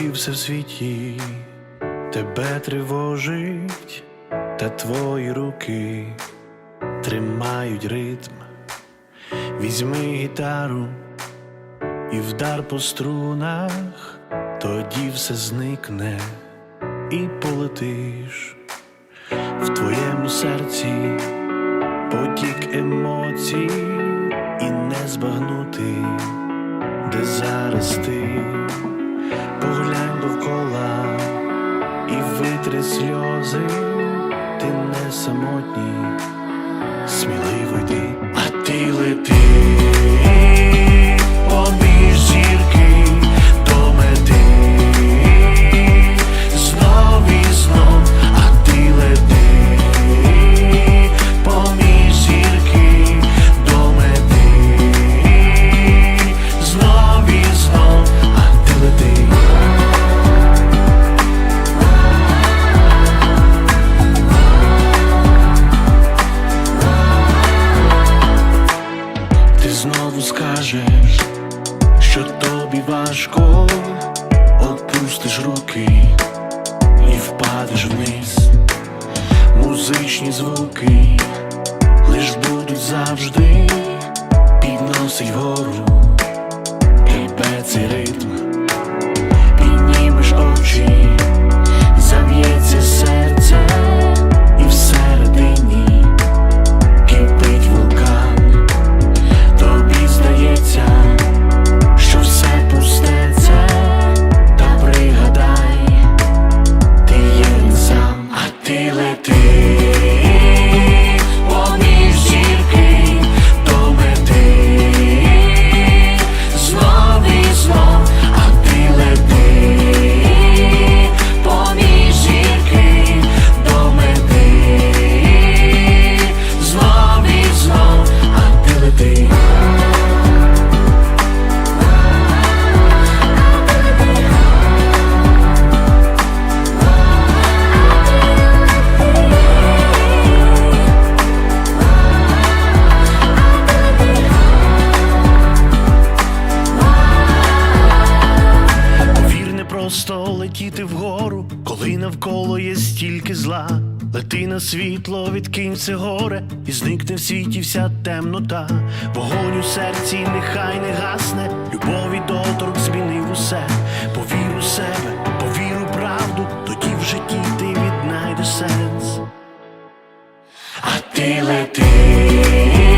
коли все в світі тебе тривожить, та твої руки тримають ритм. Візьми гітару і вдар по струнах, тоді все зникне і полетиш в твоєму серці потік емоцій і не збагнути, де зараз ти поглянь довкола і витри сльози, ти не самотній, сміливо йди, а ти лети важко, Отпустиш руки і впадеш вниз. Музичні звуки лиш будуть завжди підносить вгору, просто летіти вгору, коли навколо є стільки зла. Лети на світло, відкинь це горе, і зникне в світі вся темнота. Вогонь у серці нехай не гасне, любові доторк змінив усе. Повір у себе, повір у правду, тоді в житті ти віднайдеш сенс. А ти лети